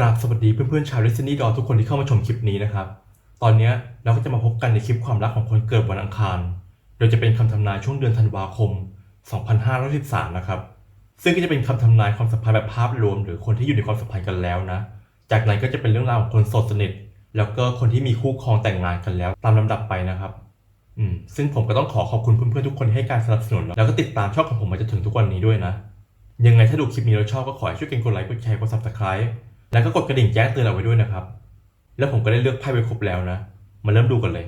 กราบสวัสดีเพื่อนๆชาว Destiny Doll ทุกคนที่เข้ามาชมคลิปนี้นะครับ ตอนนี้เราก็จะมาพบกันในคลิปความรักของคนเกิดวันอังคาร โดยจะเป็นคำทำนายช่วงเดือนธันวาคม 2513 นะครับ ซึ่งก็จะเป็นคำทำนายความสัมพันธ์แบบภาพรวม หรือคนที่อยู่ในความสัมพันธ์กันแล้วนะ จากนั้นก็จะเป็นเรื่องราวของคนโสดสนิท แล้วก็คนที่มีคู่ครองแต่งงานกันแล้ว ตามลำดับไปนะครับอืมซึ่งผมก็ต้องขอขอบคุณเพื่อนๆทุกคนที่ให้การสนับสนุน แล้วก็ติดตามช่องของผมมาจนถึงทุกวันนี้ด้วยนะ ยังไงถ้าดูคลิปนี้แล้วชอบก็ขอให้ช่วยกันกดไลค์กดแชร์กด subscribe แล้วก็กดกระดิ่งแจ้งเตือนเราไว้ด้วยนะครับ แล้วผมก็ได้เลือกไพ่ไว้ครบแล้วนะ มาเริ่มดูกันเลย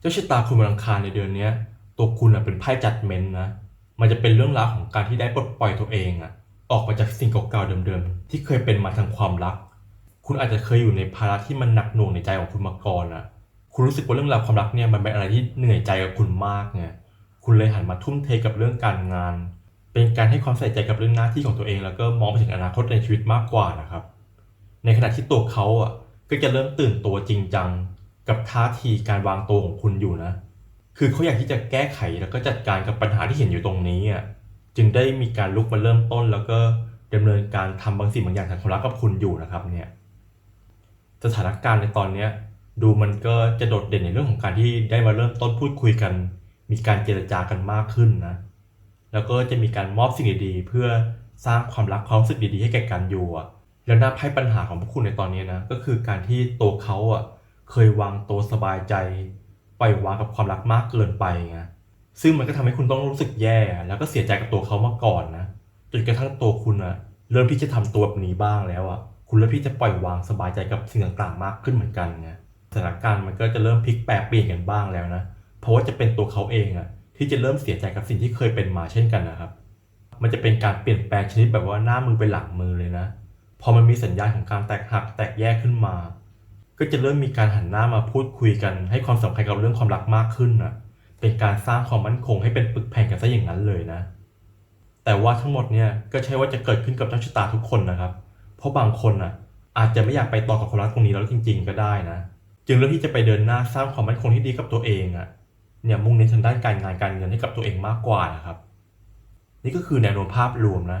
เจ้าชะตาคุณวันอังคารในเดือนนี้ตัวคุณอะเป็นไพ่จัดเมนต์นะ มันจะเป็นเรื่องราวของการที่ได้ปลดปล่อยตัวเองอะออกมาจากสิ่งเก่าๆเดิมๆ ที่เคยเป็นมาทางความรัก คุณอาจจะเคยอยู่ในภาระที่มันหนักหน่วงในใจของคุณมาก่อนอะคุณรู้สึกว่าเรื่องราวความรักเนี่ยมันเป็นอะไรที่เหนื่อยใจกับคุณมากไง คุณเลยหันมาทุ่มเทกับเรื่องการงาน เป็นการให้ความใส่ใจกับเรื่องหน้าที่ของตัวเอง แล้วก็มองไปถึงอนาคตในชีวิตมากกว่านะครับ ในขณะที่ตัวเขาอะก็จะเริ่มตื่นตัวจริงจัง กับท่าทีการวางตัวของคุณอยู่นะ คือเขาอยากที่จะแก้ไขแล้วก็จัดการกับปัญหาที่เห็นอยู่ตรงนี้อะจึงได้มีการลุกมาเริ่มต้น แล้วก็ดำเนินการทำบางสิ่งบางอย่างทางความรักกับคุณอยู่นะครับเนี่ยสถานการณ์ในตอนเนี้ยดูมันก็จะโดดเด่นในเรื่องของการที่ได้มาเริ่มต้นพูดคุยกัน มีการเจรจากันมากขึ้นนะ แล้วก็จะมีการมอบสิ่งดีๆ เพื่อสร้างความรักความรู้สึกดีๆ ให้แก่กันอยู่อะ แล้วหน้าไพ่ปัญหาของพวกคุณในตอนนี้นะ ก็คือการที่ตัวเขาอะเคยวางตัวสบายใจปล่อยวางกับความรักมากเกินไปไงซึ่งมันก็ทำให้คุณต้องรู้สึกแย่ แล้วก็เสียใจกับตัวเขามาก่อนนะจนกระทั่งตัวคุณอะเริ่มที่จะทำตัวแบบนี้บ้างแล้วอะคุณเริ่มที่จะปล่อยวางสบายใจกับสิ่งต่างๆ มากขึ้นเหมือนกันไงสถานการณ์มันก็จะเริ่มพลิกแปลเปลี่ยนกันบ้างแล้วนะเพราะว่าจะเป็นตัวเขาเองอะที่จะเริ่มเสียใจกับสิ่งที่เคยเป็นมาเช่นกันนะครับ มันจะเป็นการเปลี่ยนแปลงชนิดแบบว่าหน้ามือเป็นหลังมือเลยนะ พอมันมีสัญญาณของการแตกหักแตกแยกขึ้นมา ก็จะเริ่มมีการหันหน้ามาพูดคุยกัน ให้ความสำคัญกับเรื่องความรักมากขึ้นนะเป็นการสร้างความมั่นคงให้เป็นปึกแผ่นกันซะอย่างนั้นเลยนะ แต่ว่าทั้งหมดเนี่ยก็ใช่ว่าจะเกิดขึ้นกับเจ้าชะตาทุกคนนะครับ เพราะบางคนอะอาจจะไม่อยากไปต่อกับความรักตรงนี้แล้วจริง ๆ ก็ได้นะ จึงเลือกที่จะไปเดินหน้าสร้างความมั่นคงที่ดีกับตัวเองอะเนี่ยมุ่งเน้นทางด้านการงานการเงินให้กับตัวเองมากกว่านะครับ นี่ก็คือแนวโน้มภาพรวมนะ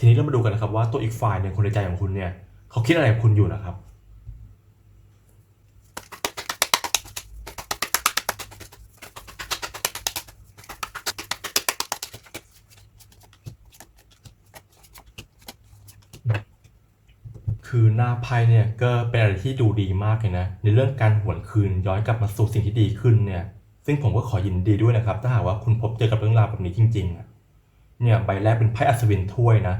ทีนี้เรามาดูกันนะครับว่าตัวอีกฝ่ายหนึ่งคนในใจของคุณเนี่ยเขาคิดอะไรกับคุณอยู่นะครับ คือหน้าไพ่เนี่ยก็เป็นอะไรที่ดูดีมากเลยนะ ในเรื่องการหวนคืนย้อนกลับมาสู่สิ่งที่ดีขึ้นเนี่ย ซึ่งผมก็ขอยินดีด้วยนะครับ ถ้าหากว่าคุณพบเจอกับเรื่องราวแบบนี้จริงๆอะ เนี่ยใบแรกเป็นไพ่อัศวินถ้วยนะ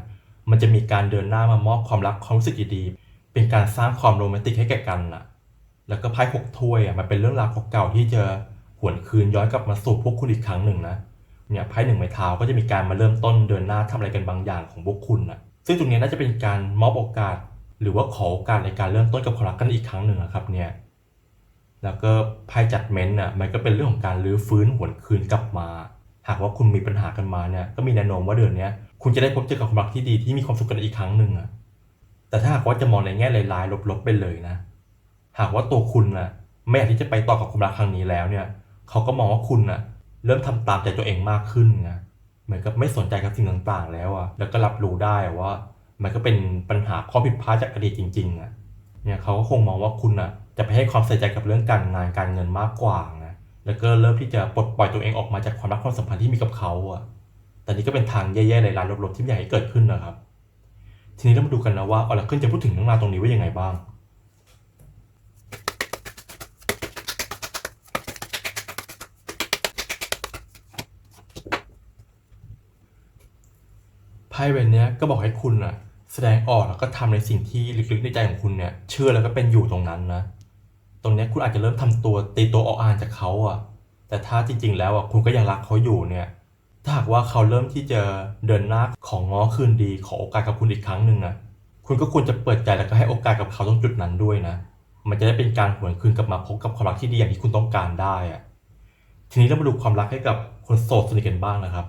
มันจะมีการเดินหน้ามามอบความรักความรู้สึกดีๆเป็นการสร้างความโรแมนติกให้แก่กันน่ะแล้วก็ไพ่หกถ้วยอะมันเป็นเรื่องราวเก่าๆที่จะหวนคืนย้อนกลับมาสู่พวกคุณอีกครั้งหนึ่งนะเนี่ยไพ่หนึ่งไม้เท้าก็จะมีการมาเริ่มต้นเดินหน้าทำอะไรกันบางอย่างของพวกคุณน่ะซึ่งตรงนี้น่าจะเป็นการมอบโอกาส หรือว่าขอโอกาสในการเริ่มต้นกับความรักกันอีกครั้งหนึ่งนะครับเนี่ยแล้วก็ไพ่จัดเม้นต์น่ะมันก็เป็นเรื่องของการรื้อฟื้นหวนคืนกลับมา หากว่าคุณมีปัญหากันมาเนี่ยก็มีแนวโน้มว่าเดือนนี้คุณจะได้พบเจอกับความรักที่ดีที่มีความสุขกันอีกครั้งหนึ่งอะแต่ถ้าหากว่าจะมองในแง่ร้ายๆลบๆไปเลยนะ หากว่าตัวคุณน่ะไม่อยากที่จะไปต่อกับความรักครั้งนี้แล้วเนี่ยเขาก็มองว่าคุณน่ะเริ่มทำตามใจตัวเองมากขึ้นไงเหมือนกับไม่สนใจกับสิ่งต่างๆ แล้วอะแล้วก็รับรู้ได้ว่า มันก็เป็นปัญหาข้อผิดพลาดจากอดีตจริง ๆอะเนี่ยเขาก็คงมองว่าคุณน่ะจะไปให้ความใส่ใจกับเรื่องการงานการเงินมากกว่าไง แล้วก็เริ่มที่จะปลดปล่อยตัวเองออกมาจากความรักความสัมพันธ์ที่มีกับเขาอะแต่นี่ก็เป็นทางแย่ๆในรายลบๆที่ไม่อยากให้เกิดขึ้นนะครับ ทีนี้เรามาดูกันนะว่าออร์เคิลจะพูดถึงเรื่องราวตรงนี้ว่ายังไงบ้างไพ่ใบนี้ก็บอกให้คุณน่ะแสดงออกแล้วก็ทำในสิ่งที่ลึกๆในใจของคุณเนี่ยเชื่อแล้วก็เป็นอยู่ตรงนั้นนะ รงนี้คุณอาจจะเริ่มทำตัวตีตัวออกอ่านจากเขาอะ แต่ถ้าจริง ๆ แล้วอะคุณก็ยังรักเขาอยู่เนี่ย ถ้าหากว่าเขาเริ่มที่จะเดินหน้าของง้อคืนดีขอโอกาสกับคุณอีกครั้งหนึ่งอะ คุณก็ควรจะเปิดใจแล้วก็ให้โอกาสกับเขาตรงจุดนั้นด้วยนะ มันจะได้เป็นการหวนคืนกลับมาพบกับความรักที่ดีอย่างที่คุณต้องการได้อะ ทีนี้เรามาดูความรักให้กับคนโสดสนิทกันบ้างนะครับ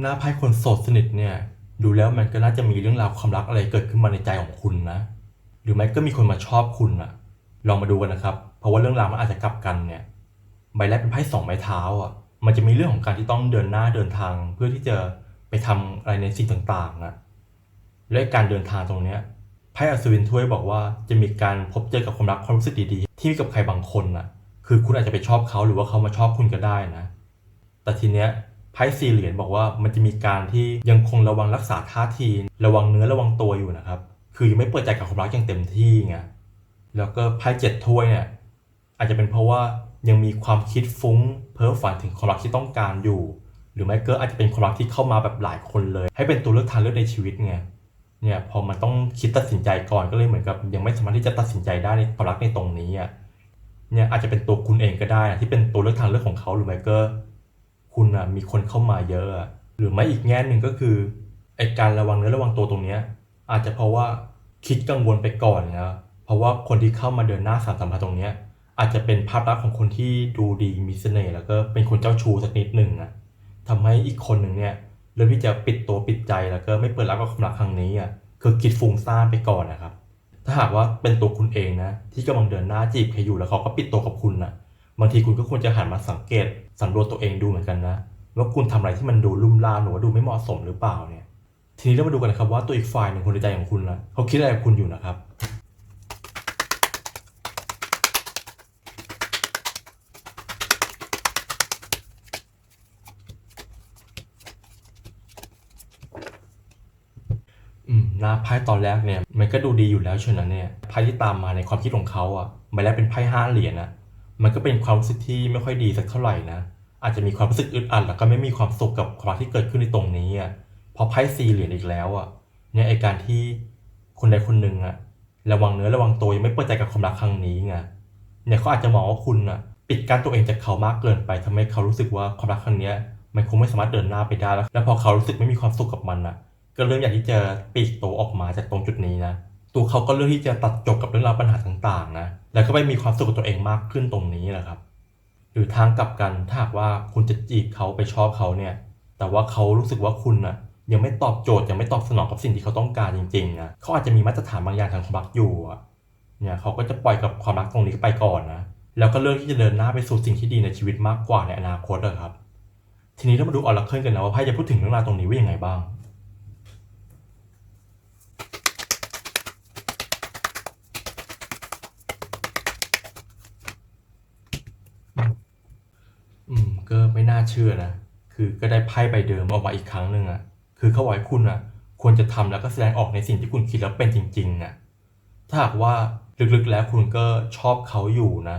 หน้าไพ่คนโสดสนิทเนี่ย ดูแล้วมันก็น่าจะมีเรื่องราวความรักอะไรเกิดขึ้นมาในใจของคุณนะ หรือไม่ก็มีคนมาชอบคุณอะลองมาดูกันนะครับ เพราะว่าเรื่องราวมันอาจจะกลับกันเนี่ย ใบแรกเป็นไพ่สองไม้เท้าอะ มันจะมีเรื่องของการที่ต้องเดินหน้าเดินทาง เพื่อที่จะไปทำอะไรในสิ่งต่างๆอะ และการเดินทางตรงเนี้ยไพ่อัศวินถ้วยบอกว่าจะมีการพบเจอกับความรักความรู้สึกดีๆ ที่มีกับใครบางคนอะ คือคุณอาจจะไปชอบเขาหรือว่าเขามาชอบคุณก็ได้นะ แต่ทีเนี้ย ไพ่สี่เหรียญบอกว่ามันจะมีการที่ยังคงระวังรักษาท่าที ระวังเนื้อระวังตัวอยู่นะครับ คือยังไม่เปิดใจกับความรักอย่างเต็มที่ไงแล้วก็ไพ่เจ็ดถ้วยเนี่ยอาจจะเป็นเพราะว่ายังมีความคิดฟุ้ง เพ้อฝันถึงความรักที่ต้องการอยู่ หรือไม่ก็อาจจะเป็นความรักที่เข้ามาแบบหลายคนเลย ให้เป็นตัวเลือกทางเลือกในชีวิตไงเนี่ยพอมันต้องคิดตัดสินใจก่อนก็เลยเหมือนกับ ยังไม่สามารถที่จะตัดสินใจได้ในความรักในตรงนี้อะเนี่ยอาจจะเป็นตัวคุณเองก็ได้ที่เป็นตัวเลือกทางเลือกของเขาหรือไม่ก็ คุณอะมีคนเข้ามาเยอะ หรือไม่อีกแง่หนึ่งก็คือไอการระวังเนื้อระวังตัวตรงเนี้ยอาจจะเพราะว่าคิดกังวลไปก่อนนะเพราะว่าคนที่เข้ามาเดินหน้าสารสัมพันธ์ตรงเนี้ยอาจจะเป็นภาพลักษณ์ของคนที่ดูดีมีเสน่ห์แล้วก็เป็นคนเจ้าชู้สักนิดหนึ่งอะทำให้อีกคนหนึ่งเนี่ยเริ่มที่จะปิดตัวปิดใจแล้วก็ไม่เปิดรับกับความรักครั้งนี้อะคือคิดฟุ้งซ่านไปก่อนนะครับ ถ้าหากว่าเป็นตัวคุณเองนะที่กำลังเดินหน้าจีบใครอยู่แล้วเขาก็ปิดตัวกับคุณนะ บางทีคุณก็ควรจะหันมาสังเกตสำรวจตัวเองดูเหมือนกันนะว่าคุณทำอะไรที่มันดูลุ่มล่ามหรือว่าดูไม่เหมาะสมหรือเปล่าเนี่ย ทีนี้เรามาดูกันนะครับว่าตัวอีกฝ่ายหนึ่งคนในใจของคุณนะเขาคิดอะไรกับคุณอยู่นะครับอืมหน้าไพ่ตอนแรกเนี่ยมันก็ดูดีอยู่แล้วเช่นนั้นเนี่ยไพ่ที่ตามมาในความคิดของเขาอะใบแรกเป็นไพ่ห้าเหรียญอะ มันก็เป็นความรู้สึกที่ไม่ค่อยดีสักเท่าไหร่นะ อาจจะมีความรู้สึกอึดอัดแล้วก็ไม่มีความสุขกับความที่เกิดขึ้นในตรงนี้อะพอไพ่สี่เหรียญอีกแล้วอะเนี่ยไอการที่คนใดคนหนึ่งอะระวังเนื้อระวังตัวยังไม่เปิดใจกับความรักครั้งนี้ไงเนี่ยเขาอาจจะมองว่าคุณอะปิดกั้นตัวเองจากเขามากเกินไปทำให้เขารู้สึกว่าความรักครั้งเนี้ยมันคงไม่สามารถเดินหน้าไปได้แล้ว แล้วพอเขารู้สึกไม่มีความสุขกับมันอะ ก็เริ่มอยากที่จะปีกตัวออกมาจากตรงจุดนี้นะ ตัวเขาก็เลือกที่จะตัดจบกับเรื่องราวปัญหาต่างๆนะแล้วก็ไปมีความสุขกับตัวเองมากขึ้นตรงนี้แหละครับ หรือทางกลับกันถ้าหากว่าคุณจะจีบเขาไปชอบเขาเนี่ยแต่ว่าเขารู้สึกว่าคุณนะยังไม่ตอบโจทย์ยังไม่ตอบสนองกับสิ่งที่เขาต้องการจริงๆนะเขาอาจจะมีมาตรฐานบางอย่างทางความรักอยู่เนี่ยเขาก็จะปล่อยกับความรักตรงนี้ไปก่อนนะแล้วก็เลือกที่จะเดินหน้าไปสู่สิ่งที่ดีในชีวิตมากกว่าในอนาคตอะครับ ทีนี้เรามาดูออร์เคิลกันนะว่าไพ่จะพูดถึงเรื่องราวตรงนี้ว่ายังไงบ้าง ไม่น่าเชื่อนะ คือก็ได้ไพ่ใบเดิมออกมาอีกครั้งหนึ่งอะ คือเขาบอกให้คุณอะ ควรจะทำแล้วก็แสดงออกในสิ่งที่คุณคิดแล้วเป็นจริงๆอะ ถ้าหากว่าลึกๆแล้วคุณก็ชอบเขาอยู่นะ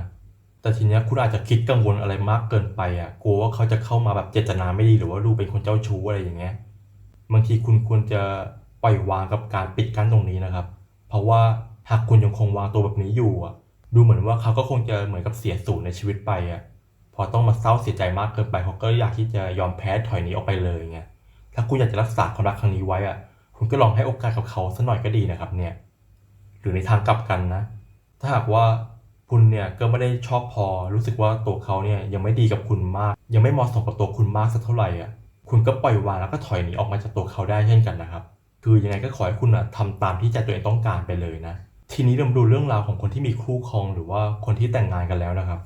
แต่ทีเนี้ยคุณอาจจะคิดกังวลอะไรมากเกินไปอะ กลัวว่าเขาจะเข้ามาแบบเจตนาไม่ดีหรือว่าดูเป็นคนเจ้าชู้อะไรอย่างเงี้ย บางทีคุณควรจะปล่อยวางกับการปิดกั้นตรงนี้นะครับ เพราะว่าหากคุณยังคงวางตัวแบบนี้อยู่อะ ดูเหมือนว่าเขาก็คงจะเหมือนกับเสียศูนย์ในชีวิตไปอะ พอต้องมาเศร้าเสียใจมากเกินไปเขาก็อยากที่จะยอมแพ้ถอยหนีออกไปเลยไงถ้าคุณอยากจะรักษาความรักครั้งนี้ไว้อะ คุณก็ลองให้โอกาสกับเขาสักหน่อยก็ดีนะครับ เนี่ย หรือในทางกลับกันนะ ถ้าหากว่าคุณเนี่ยก็ไม่ได้ชอบพอ รู้สึกว่าตัวเขาเนี่ยยังไม่ดีกับคุณมาก ยังไม่เหมาะสมกับตัวคุณมากสักเท่าไหร่อะ คุณก็ปล่อยวางแล้วก็ถอยหนีออกมาจากตัวเขาได้เช่นกันนะครับ คือยังไงก็ขอให้คุณอะทำตามที่ใจตัวเองต้องการไปเลยนะ ทีนี้เรามาดูเรื่องราวของคนที่มีคู่ครองหรือว่าคนที่แต่งงานกันแล้วนะครับ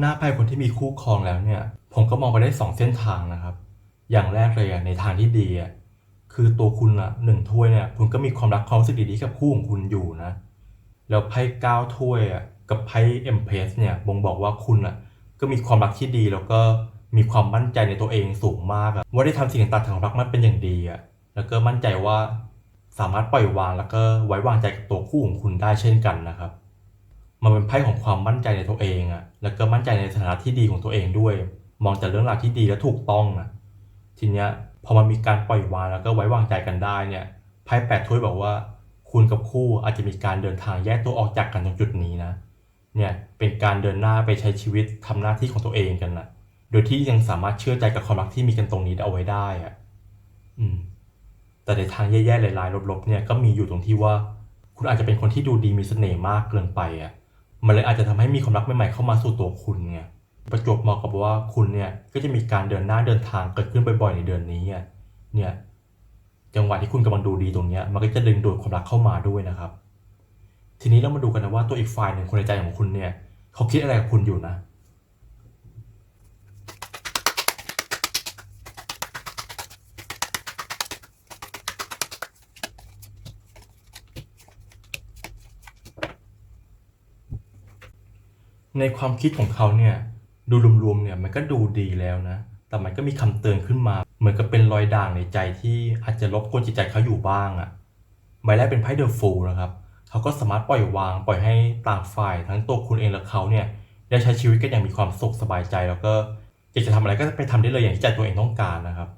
หน้าไพ่คนที่มีคู่ครองแล้วเนี่ย ผมก็มองไปได้สองเส้นทางนะครับ อย่างแรกเลยในทางที่ดีคือตัวคุณอะหนึ่งถ้วยเนี่ยคุณก็มีความรักความรู้สึกดีๆกับคู่ของคุณอยู่นะ แล้วไพ่เก้าถ้วยอะกับไพ่เอ็มเพสเนี่ยบ่งบอกว่าคุณอะก็มีความรักที่ดีแล้วก็มีความมั่นใจในตัวเองสูงมากอะว่าได้ทำสิ่งต่างๆทางรักมันเป็นอย่างดีอะแล้วก็มั่นใจว่าสามารถปล่อยวางแล้วก็ไว้วางใจกับตัวคู่ของคุณได้เช่นกันนะครับ มันเป็นไพ่ของความมั่นใจในตัวเองอะแล้วก็มั่นใจในสถานะที่ดีของตัวเองด้วย มองแต่เรื่องราวที่ดีและถูกต้องอะทีเนี้ยพอมันมีการปล่อยวางแล้วก็ไว้วางใจกันได้เนี่ยไพ่แปดถ้วยบอกว่า คุณกับคู่อาจจะมีการเดินทางแยกตัวออกจากกันตรงจุดนี้นะเนี่ยเป็นการเดินหน้าไปใช้ชีวิตทำหน้าที่ของตัวเองกันนะโดยที่ยังสามารถเชื่อใจกับความรักที่มีกันตรงนี้เอาไว้ได้อะอืม แต่ในทางแย่ๆหลายๆลบๆเนี่ยก็มีอยู่ตรงที่ว่า คุณอาจจะเป็นคนที่ดูดีมีเสน่ห์มากเกินไปอะ มันเลยอาจจะทำให้มีความรักใหม่ๆเข้ามาสู่ตัวคุณไงประจวบเหมาะกับว่าคุณเนี่ยก็จะมีการเดินหน้าเดินทางเกิดขึ้นบ่อยๆในเดือนนี้เนี่ยจังหวะที่คุณกำลังดูดีตรงนี้มันก็จะดึงดูดความรักเข้ามาด้วยนะครับ ทีนี้เรามาดูกันนะว่าตัวอีกฝ่ายหนึ่งคนในใจของคุณเนี่ยเขาคิดอะไรกับคุณอยู่นะ ในความคิดของเขาเนี่ยดูรวมๆเนี่ยมันก็ดูดีแล้วนะ แต่มันก็มีคำเตือนขึ้นมา เหมือนกับเป็นรอยด่างในใจที่อาจจะรบกวนจิตใจเขาอยู่บ้างอะ่ะใบแรกเป็นไพ่เดอะฟูลนะครับเขาก็สามารถปล่อยวาง ปล่อยให้ต่างฝ่าย ทั้งตัวคุณเองและเขาเนี่ยได้ใช้ชีวิตกันอย่างมีความสุขสบายใจ แล้วก็อยากจะทำอะไรก็ไปทำได้เลยอย่างที่ใจตัวเองต้องการนะครับ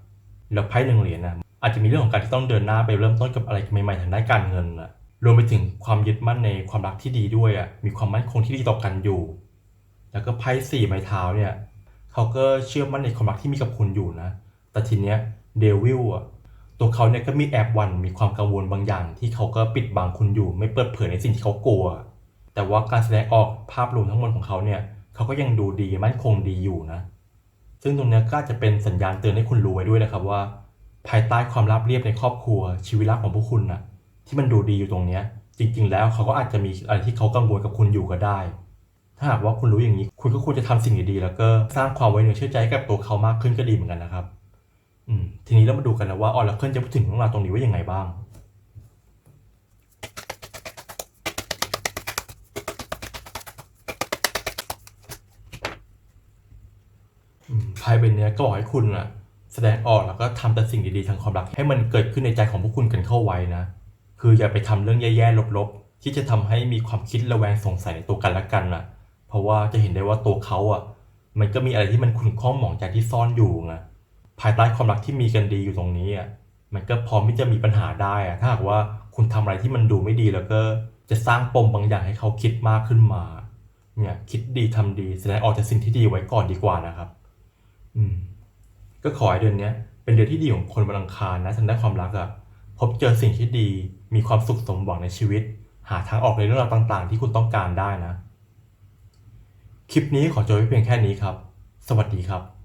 แล้วไพ่หนึ่งเหรียญนะอาจจะมีเรื่องของการที่ต้องเดินหน้าไปเริ่มต้นกับอะไรใหม่ๆทางด้านการเงินอะรวมไปถึงความยึดมั่นในความรักที่ดีด้วยอะมีความมั่นคงที่ดีต่อกันอยู่ แล้วก็ไพ่สี่ไม้เท้าเนี่ยเขาก็เชื่อมั่นในความรักที่มีกับคุณอยู่นะ แต่ทีเนี้ยเดวิลอะตัวเขาเนี่ยก็มีแอบวันมีความกังวลบางอย่าง ที่เขาก็ปิดบังคุณอยู่ ไม่เปิดเผยในสิ่งที่เขากลัว แต่ว่าการแสดงออกภาพรวมทั้งหมดของเขาเนี่ยเขาก็ยังดูดีมั่นคงดีอยู่นะ ซึ่งตรงนี้ก็อาจะเป็นสัญญาณเตือนให้คุณรู้ไว้ด้วยนะครับว่า ภายใต้ความราบเรียบในครอบครัว ชีวิตรักของพวกคุณน่ะที่มันดูดีอยู่ตรงเนี้ยจริง ๆ แล้วเขาก็อาจจะมีอะไรที่เขากังวลกับคุณอยู่ก็ได้ ถ้าหากว่าคุณรู้อย่างนี้ คุณก็ควรจะทำสิ่งดีๆแล้วก็สร้างความไว้เนื้อเชื่อใจให้กับตัวเขามากขึ้นก็ดีเหมือนกันนะครับ อืม ทีนี้เรามาดูกันนะว่าออร์เคิลจะพูดถึงเรื่องราวตรงนี้ว่ายังไงบ้างไพ่ใบเนี้ยก็บอกให้คุณอะแสดงออกแล้วก็ทำแต่สิ่งดีๆทางความรัก ให้มันเกิดขึ้นในใจของพวกคุณกันเข้าไว้นะ คืออย่าไปทำเรื่องแย่ๆลบๆ ที่จะทำให้มีความคิดระแวงสงสัยในตัวกันและกันน่ะ เพราะว่าจะเห็นได้ว่าตัวเขาอะ มันก็มีอะไรที่มันขุ่นข้องหมองใจที่ซ่อนอยู่ไงภายใต้ความรักที่มีกันดีอยู่ตรงนี้อะมันก็พร้อมที่จะมีปัญหาได้อะถ้าหากว่าคุณทำอะไรที่มันดูไม่ดีแล้วก็จะสร้างปมบางอย่างให้เขาคิดมากขึ้นมาเนี่ยคิดดีทำดีแสดงออกจากสิ่งที่ดีไว้ก่อนดีกว่านะครับ อืม ก็ขอให้เดือนเนี้ยเป็นเดือนที่ดีของคนวันอังคารนะทางด้านความรักอะพบเจอสิ่งที่ดี มีความสุขสมหวังในชีวิต หาทางออกในเรื่องราวต่าง ๆ ที่คุณต้องการได้นะ คลิปนี้ขอจบไว้เพียงแค่นี้ครับ สวัสดีครับ